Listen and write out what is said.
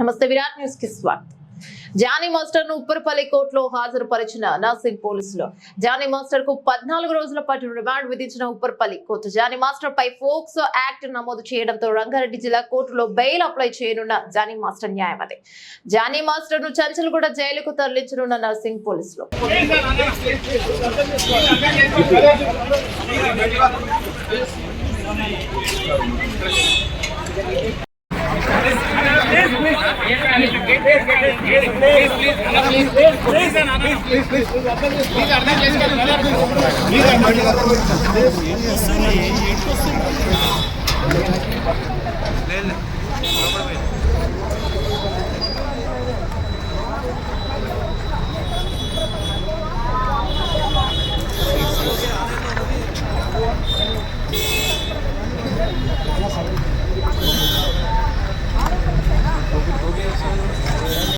నమస్తే విరాట్ న్యూస్కి స్వాగతం. జానీ మాస్టర్ను ఉప్పరపల్లి కోర్టులో హాజరుపరిచిన నర్సింగ్ పోలీసులు. జానీ మాస్టర్కు పద్నాలుగు రోజుల పాటు రిమాండ్ విధించిన ఉప్పరపల్లి కోర్టు. జానీ మాస్టర్ పై ఫోక్స్ యాక్ట్ నమోదు చేయడంతో రంగారెడ్డి జిల్లా కోర్టులో బెయిల్ అప్లై చేయనున్న జానీ మాస్టర్ న్యాయవాది జానీ మాస్టర్ను చంచల్గూడ జైలుకు తరలించనున్న నర్సింగ్ పోలీసులు. లేదు